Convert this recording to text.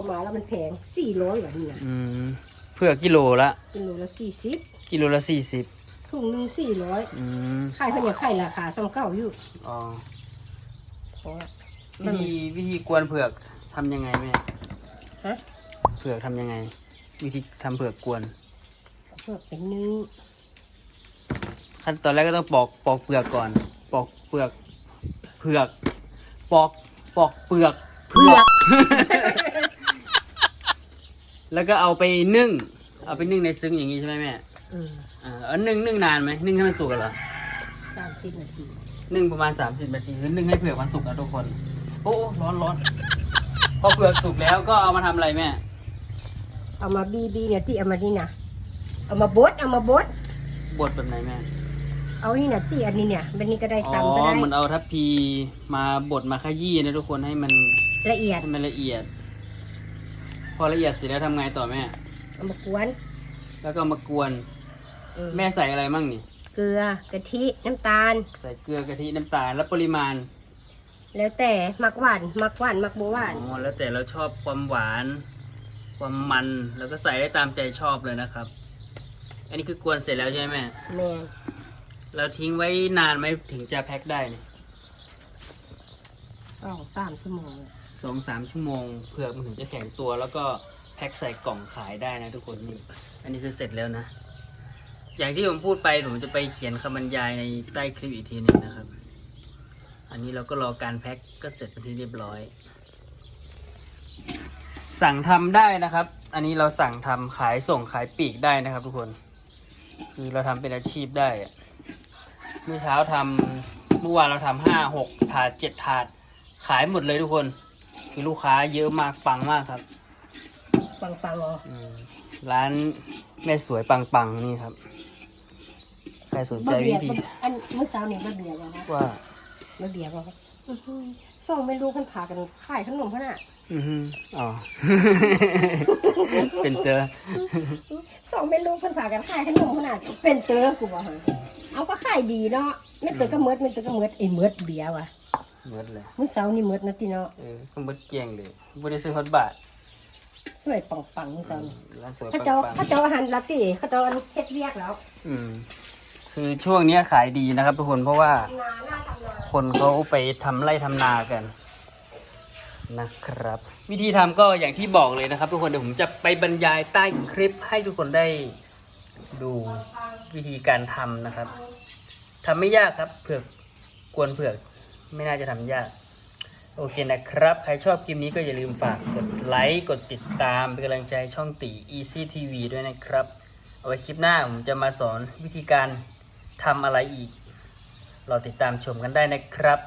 ามาแล้วมันแพงสี่ร้อยแบบนี้นะอืมเผือกกิโลละ กิโลละสี่สิบกิโลละสี่สิบถุงหนึ่งสี่ร้อยอืมขายเท่านี้ขายราคาซ้ำเก้าอยู่อ๋อเพราะว่าวิธีวิธีกวนเผือกทำยังไงแม่ฮะเผือกทำยังไง วิธีทำเผือกกวน เพื่อเป็นเนื้อขั้นตอนแรกก็ต้องปอกปอกเปลือกก่อน ปอกเปลือกเผือก ปอกปอกเปลือกเผือก แล้วก็เอาไปนึ่ง เอาไปนึ่งในซึ้งอย่างนี้ใช่ไหมแม่อืมอ่าเอานึ่งนึ่งนานไหมนึ่งให้มันสุกเหรอสามสิบนาทีนึ่งประมาณ 30นาทีคือนึ่งให้เผือกมันสุกนะทุกคน โอ้ร้อนร้อนพอเผือกสุกแล้วก็เอามาทำอะไรแม่ เอามาบีบีเนี่ยที่เอามานี่นะเอามาบดเอามาบดบดแบบไหนแม่ เอานี่นะที่อันนี้เนี่ยแบบนี้ก็ได้อ๋อตำก็ได้เหมันเอาทัพพีมาบดมาขยี้นะทุกคนให้มันละเอียด ให้มันละเอียดพ อละเอียดเสร็จแล้วทำไงต่อแม่ เอามากวนแล้วก็เอามากวน อืมแม่ใส่อะไรมั่งนี่ เกลือกะทิน้ำตาล ใส่เกลือกะทิน้ำตาลแล้วปริมาณแล้วแต่มักหวานมักหวานมักบัวหวาน อ๋อแล้วแต่เราชอบความหวาน ความมัน แล้วก็ใส่ได้ตามใจชอบเลยนะครับ อันนี้คือกวนเสร็จแล้วใช่ไหมแม่แม่นเราทิ้งไว้นานไหมถึงจะแพ็คได้เนี่ยสองสามชั่วโมง สองสามชั่วโมงเผือกมันถึงจะแข็งตัว แล้วก็แพ็คใส่กล่องขายได้นะทุกคนนี่อันนี้คือเสร็จแล้วนะ อย่างที่ผมพูดไปผมจะไปเขียนคำบรรยายในใต้คลิปอีกทีหนึงนะครับ อันนี้เราก็รอการแพ็คก็เสร็จเป็นที่เรียบร้อย สั่งทำได้นะครับ อันนี้เราสั่งทำขายส่งขายปีกได้นะครับ ทุกคน คือเราทำเป็นอาชีพได้เมื่อเช้าทำเมื่อวานเราทำห้าหกถาดเจ็ดถาดขายหมดเลยทุกคน คือลูกค้าเยอะมากปังมากครับ ปังปังๆอ๋ออืมร้านแม่สวยปังปังๆนี่ครับ ใครสนใจบะเบีวิยร์ธีอันเมื่อเช้าเนี่ยบะเบียร์นะคะว่า บะเบียร์บอกว่าอื้อหือส่งไม่รู้กันพากันขายขนมขนาดอือฮึอ๋อ เป็นเจอสองไม่รู้กันพากันขายขนมขนาดเป็นเตอกูบอกฮะเอาก็ขายดีเนาะไม่เตอก็เมิดไม่เตอก็เมิดไอ้เมิดเบียร์ว่ะ เมิดเลยเมื่อเช้านี่เมิดนะที่เนาะเออก็เมิดเกลี้ยงเลยบริซื้อฮอตบาทสวยปังปังๆเมื่อเช้านี่ร้านสวยเขาปังเจ้าปังเขาเจ้าอาหารลาติเขาเจ้าอันเฮ็ดเรียกแล้วอืมคือช่วงเนี้ยขายดีนะครับทุกคนเพราะว่า นาหน้าทำนาคนเขาไปทำไร่ทำนากันนะครับ วิธีทำก็อย่างที่บอกเลยนะครับ ทุกคนเดี๋ยวผมจะไปบรรยายใต้คลิปให้ทุกคนได้ดูวิธีการทำนะครับทำไม่ยากครับเผือกกวนเผือก ไม่น่าจะทำยาก โอเคนะครับ ใครชอบคลิปนี้ก็อย่าลืมฝากกดไลค์ กดติดตาม เป็นกำลังใจช่องตี Easy TV ด้วยนะครับ เอาไว้คลิปหน้าผมจะมาสอนวิธีการทำอะไรอีก เราติดตามชมกันได้นะครับ